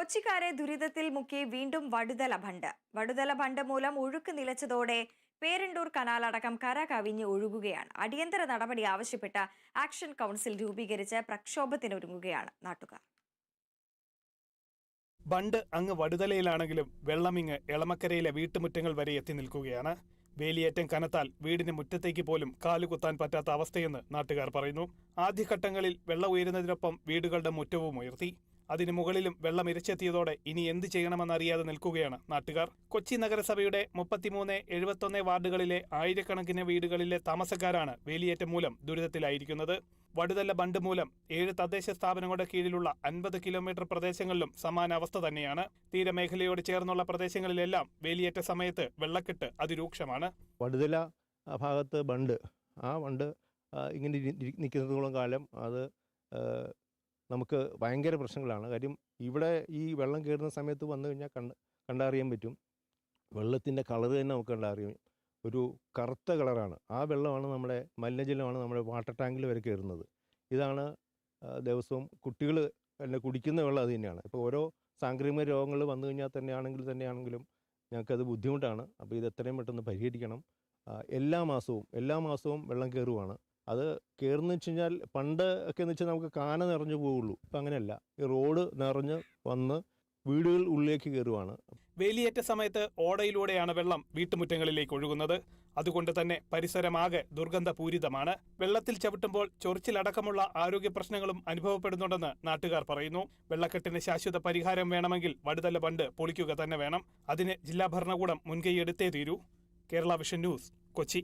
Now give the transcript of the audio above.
കൊച്ചിക്കാരെ ദുരിതത്തിൽ മുക്കി വീണ്ടും വടുതല ബണ്ട് വടുതല ബണ്ട് മൂലം ഒഴുക്ക് നിലച്ചതോടെ പേരണ്ടൂർ കനാൽ അടക്കം കര കവിഞ്ഞ് ഒഴുകുകയാണ്. അടിയന്തര നടപടി ആവശ്യപ്പെട്ട ആക്ഷൻ കൗൺസിൽ രൂപീകരിച്ച് പ്രക്ഷോഭത്തിനൊരുങ്ങുകയാണ് നാട്ടുകാർ. ബണ്ട് അങ്ങ് വടുതലയിലാണെങ്കിലും വെള്ളമിങ്ങ് എളമക്കരയിലെ വീട്ടുമുറ്റങ്ങൾ വരെ എത്തി നിൽക്കുകയാണ്. വേലിയേറ്റം കനത്താൽ വീടിന് മുറ്റത്തേക്ക് പോലും കാലുകുത്താൻ പറ്റാത്ത അവസ്ഥയെന്ന് നാട്ടുകാർ പറയുന്നു. ആദ്യഘട്ടങ്ങളിൽ വെള്ളം ഉയരുന്നതിനൊപ്പം വീടുകളുടെ മുറ്റവും ഉയർത്തി. അതിനു മുകളിലും വെള്ളം ഇരച്ചെത്തിയതോടെ ഇനി എന്ത് ചെയ്യണമെന്നറിയാതെ നിൽക്കുകയാണ് നാട്ടുകാർ. കൊച്ചി നഗരസഭയുടെ മുപ്പത്തിമൂന്ന് എഴുപത്തൊന്ന് വാർഡുകളിലെ ആയിരക്കണക്കിന് വീടുകളിലെ താമസക്കാരാണ് വേലിയേറ്റം മൂലം ദുരിതത്തിലായിരിക്കുന്നത്. വടുതല്ല ബണ്ട് മൂലം ഏഴ് തദ്ദേശ സ്ഥാപനങ്ങളുടെ കീഴിലുള്ള അൻപത് കിലോമീറ്റർ പ്രദേശങ്ങളിലും സമാന അവസ്ഥ തന്നെയാണ്. തീരമേഖലയോട് ചേർന്നുള്ള പ്രദേശങ്ങളിലെല്ലാം വേലിയേറ്റ സമയത്ത് വെള്ളക്കെട്ട് അതിരൂക്ഷമാണ്. വടുതല ഭാഗത്ത് ബണ്ട്. ആ ബണ്ട് ഇങ്ങനെ നിൽക്കുന്നതോളം കാലം അത് നമുക്ക് ഭയങ്കര പ്രശ്നങ്ങളാണ്. കാര്യം ഇവിടെ ഈ വെള്ളം കയറുന്ന സമയത്ത് വന്നു കഴിഞ്ഞാൽ കണ്ട് കണ്ടറിയാൻ പറ്റും. വെള്ളത്തിന്റെ കളർ തന്നെ നമുക്ക് കണ്ടറിയാം ഒരു കറുത്ത കളറാണ്. ആ വെള്ളമാണ് നമ്മുടെ മലിനജലമാണ് നമ്മുടെ വാട്ടർ ടാങ്കിൽ വരെ കയറുന്നത് ഇതാണ് ദിവസവും കുട്ടികൾ തന്നെ കുടിക്കുന്ന വെള്ളം അത് തന്നെയാണ്. ഇപ്പോൾ ഓരോ സാംക്രമിക രോഗങ്ങൾ വന്നു കഴിഞ്ഞാൽ തന്നെയാണെങ്കിൽ തന്നെയാണെങ്കിലും ഞങ്ങൾക്കത് ബുദ്ധിമുട്ടാണ്. അപ്പോൾ ഇത് എത്രയും പെട്ടെന്ന് പരിഹരിക്കണം. എല്ലാ മാസവും എല്ലാ മാസവും വെള്ളം കയറുവാണ് അത് കയറുന്ന വെച്ച് കഴിഞ്ഞാൽ പണ്ട് ഒക്കെ എന്ന് വെച്ചാൽ നമുക്ക് കാന നിറഞ്ഞു പോവുള്ളൂ. ഇപ്പം അങ്ങനെയല്ല. ഈ റോഡ് നിറഞ്ഞ് വന്ന് വീടുകൾ ഉള്ളിലേക്ക് കയറുവാണ് വേലിയേറ്റ സമയത്ത് ഓടയിലൂടെയാണ് വെള്ളം വീട്ടുമുറ്റങ്ങളിലേക്ക് ഒഴുകുന്നത്. അതുകൊണ്ട് തന്നെ പരിസരമാകെ ദുർഗന്ധപൂരിതമാണ്. വെള്ളത്തിൽ ചവിട്ടുമ്പോൾ ചൊറിച്ചിലടക്കമുള്ള ആരോഗ്യ പ്രശ്നങ്ങളും അനുഭവപ്പെടുന്നുണ്ടെന്ന് നാട്ടുകാർ പറയുന്നു. വെള്ളക്കെട്ടിന് ശാശ്വത പരിഹാരം വേണമെങ്കിൽ വടുതല ബണ്ട് പൊളിക്കുക തന്നെ വേണം. അതിന് ജില്ലാ ഭരണകൂടം മുൻകൈയെടുത്തേ തീരൂ. Kerala Vision News Kochi.